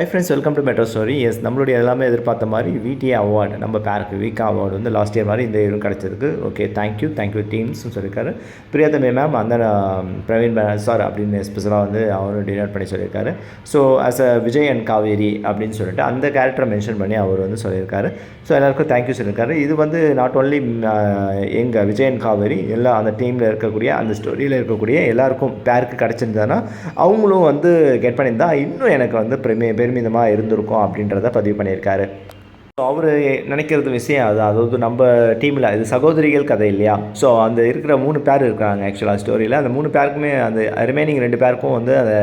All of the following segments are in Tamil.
Hi friends welcome to metro story yes நம்மளுடைய எல்லாமே எதிர்பார்த்த மாதிரி விடிஏ அவார்டு நம்ம பேருக்கு வீக்கா அவார்டு வந்து லாஸ்ட் இயர் மாதிரி இந்த இயரும் கிடச்சிருக்கு. ஓகே தேங்க்யூ தேங்க்யூ டீம்ஸ்னு சொல்லியிருக்காரு. பிரியாதமே மேம் அந்த பிரவீன் சார் அப்படின்னு ஸ்பெஷலாக வந்து அவரும் டினர் பண்ணி சொல்லியிருக்காரு. So as a Vijay and Kaveri அப்படின்னு சொல்லிட்டு அந்த கேரக்டரை மென்ஷன் பண்ணி அவர் வந்து சொல்லியிருக்காரு. ஸோ எல்லாருக்கும் தேங்க்யூ சொல்லியிருக்காரு. இது வந்து நாட் ஓன்லி எங்கள் விஜய் அண்ட் காவேரி எல்லா அந்த டீமில் இருக்கக்கூடிய அந்த ஸ்டோரியில் இருக்கக்கூடிய எல்லாருக்கும் பேருக்கு கிடச்சிருந்தானா அவங்களும் வந்து கெட் பண்ணியிருந்தா இன்னும் எனக்கு வந்து பிரமே பெருமிதமாக இருந்திருக்கும் அப்படின்றத பதிவு பண்ணியிருக்காரு. ஸோ அவர் நினைக்கிறது விஷயம் அது. அதாவது நம்ம டீமில் இது சகோதரிகள் கதை இல்லையா? ஸோ அந்த இருக்கிற மூணு பேர் இருக்காங்க ஆக்சுவலாக ஸ்டோரியில் அந்த மூணு பேருக்குமே அந்த ரிமைனிங் ரெண்டு பேருக்கும் வந்து அந்த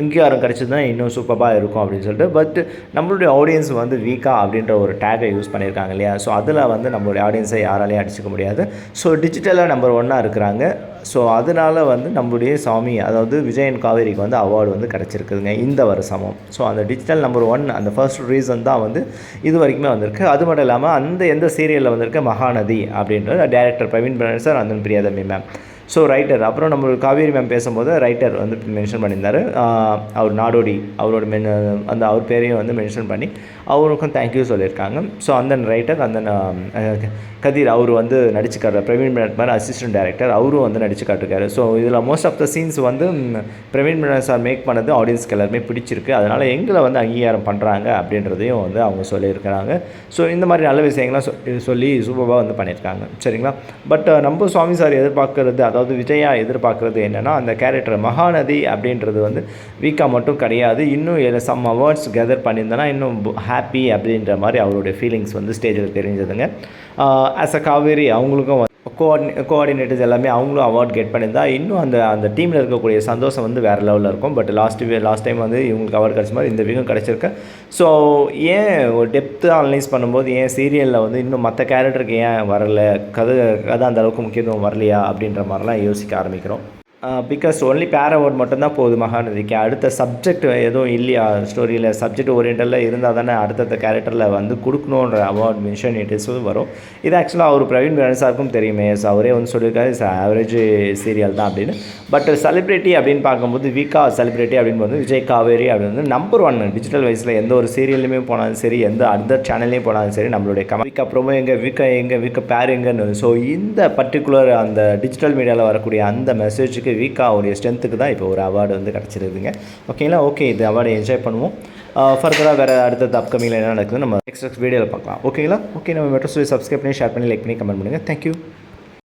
அங்கீகாரம் கிடச்சதுன்னா இன்னும் சூப்பராக இருக்கும் அப்படின்னு சொல்லிட்டு. பட் நம்மளுடைய ஆடியன்ஸ் வந்து வீக்கா அப்படின்ற ஒரு டேகை யூஸ் பண்ணியிருக்காங்க இல்லையா? ஸோ அதில் வந்து நம்மளுடைய ஆடியன்ஸை யாராலையும் அடிச்சுக்க முடியாது. ஸோ டிஜிட்டலாக நம்பர் ஒன்னாக இருக்கிறாங்க. ஸோ அதனால் வந்து நம்மளுடைய சாமி அதாவது விஜயன் காவேரிக்கு வந்து அவார்டு வந்து கிடச்சிருக்குதுங்க இந்த வருஷமும். ஸோ அந்த டிஜிட்டல் நம்பர் ஒன் அந்த ஃபர்ஸ்ட் ரீசன் தான் வந்து இது வரைக்குமே வந்திருக்கு. அது மட்டும் இல்லாமல் அந்த எந்த சீரியலில் வந்திருக்க மகாநதி அப்படின்றது டேரக்டர் பிரவீன் பிரணன் சார் அந்தன் பிரியாதமி மேம் ஸோ ரைட்டர் அப்புறம் நம்ம காவேரி மேம் பேசும்போது ரைட்டர் வந்து மென்ஷன் பண்ணியிருந்தார். அவர் நாடோடி அவரோட மென் அந்த அவர் பேரையும் வந்து மென்ஷன் பண்ணி அவருக்கும் தேங்க்யூ சொல்லியிருக்காங்க. ஸோ அந்த ரைட்டர் அந்த கதிர் அவர் வந்து நடிச்சு காட்டுற பிரவீன் பிரணத் மாதிரி அசிஸ்டன்ட் டேரக்டர் அவரும் வந்து நடிச்சு காட்டிருக்காரு. ஸோ இதில் மோஸ்ட் ஆஃப் த சீன்ஸ் வந்து பிரவீன் பிரணத் சார் மேக் பண்ணது ஆடியன்ஸ்க்கு எல்லாருமே பிடிச்சிருக்கு. அதனால் எங்களை வந்து அங்கீகாரம் பண்ணுறாங்க அப்படின்றதையும் வந்து அவங்க சொல்லியிருக்கிறாங்க. ஸோ இந்த மாதிரி நல்ல விஷயங்கள்லாம் சொல்லி சொல்லி சூப்பராக வந்து பண்ணியிருக்காங்க. சரிங்களா? பட் நம்ம சுவாமி சார் எதிர்பார்க்கறது அதாவது விஜயா எதிர்பார்க்கறது என்னென்னா அந்த கேரக்டர் மகாநதி அப்படின்றது வந்து வீக்காக மட்டும் கிடையாது. இன்னும் சம் அவார்ட்ஸ் கெதர் பண்ணியிருந்தேன்னா இன்னும் ஹாப்பி அப்படின்ற மாதிரி அவருடைய ஃபீலிங்ஸ் வந்து ஸ்டேஜில் தெரிஞ்சதுங்க. ஆஸ் அ காவேரி அவங்களுக்கும் கோஆர்டினே கோஆர்டினேட்டர்ஸ் எல்லாமே அவங்களும் அவார்ட் கெட் பண்ணியிருந்தா இன்னும் அந்த அந்த டீமில் இருக்கக்கூடிய சந்தோஷம் வந்து வேறு லெவலில் இருக்கும். பட் லாஸ்ட் லாஸ்ட் டைம் வந்து இவங்களுக்கு அவார்ட் கிடச்ச மாதிரி இந்த வீக்கும் கிடச்சிருக்கு. ஸோ ஏன் ஒரு டெப்த்து அனலைஸ் பண்ணும்போது ஏன் சீரியலில் வந்து இன்னும் மற்ற கேரக்டருக்கு ஏன் வரல? கதை கதை அந்த அளவுக்கு முக்கியத்துவம் வரலையா? அப்படின்ற மாதிரிலாம் யோசிக்க ஆரம்பிக்கிறோம். பிகாஸ் ஒன்லி பேர் அவார்ட் மட்டும்தான் போகுது மகாநதிக்கு. அடுத்த சப்ஜெக்ட் எதுவும் இல்லையா? ஸ்டோரியில் சப்ஜெக்ட் ஓரியன்டலில் இருந்தால் தானே அடுத்தடுத்த கேரக்டரில் வந்து கொடுக்கணுன்ற அவார்ட் மிஷன் இட் வரும். இது ஆக்சுவலாக அவர் பிரவீன் பிரணன் சாருக்கும் தெரியுமே. எஸ் அவரே வந்து சொல்லியிருக்காரு இட்ஸ் ஆவரேஜ் சீரியல் தான் அப்படின்னு. பட் செலிப்ரிட்டி அப்படின்னு பார்க்கும்போது வீக்கா செலிப்ரிட்டி அப்படின்னு வந்து விஜய் காவேரி அப்படின்னு வந்து நம்பர் ஒன் டிஜிட்டல் வைஸில் எந்த ஒரு சீரியல்லையுமே போனாலும் சரி எந்த அடுத்த சேனல்லையும் போனாலும் சரி நம்மளுடைய கமிக் ப்ரோமோ எங்கே வீக்க எங்கே வீக்க பேர் எங்கன்னு. ஸோ இந்த பர்டிகுலர் அந்த டிஜிட்டல் மீடியாவில் வரக்கூடிய அந்த மெசேஜுக்கு வீக்கா அவருடைய ஸ்ட்ரென்த்துக்கு தான் இப்போ ஒரு அவார்டு வந்து கிடச்சிருக்குங்க. ஓகேங்களா ஓகே இது அவார்டை என்ஜாய் பண்ணுவோம். ஃபர்தராக வேறு அடுத்தது அப்கமிங்கில் என்ன நடக்குது நம்ம நெக்ஸ்ட் நெக்ஸ்ட் வீடியோவில் பார்க்கலாம். ஓகேங்களா ஓகே நம்ம மெட்ரோ ஸ்டோரி சப்ஸ்கிரைப் பண்ணி ஷேர் பண்ணி லைக் பண்ணி கமெண்ட் பண்ணுங்கள் தேங்க்யூ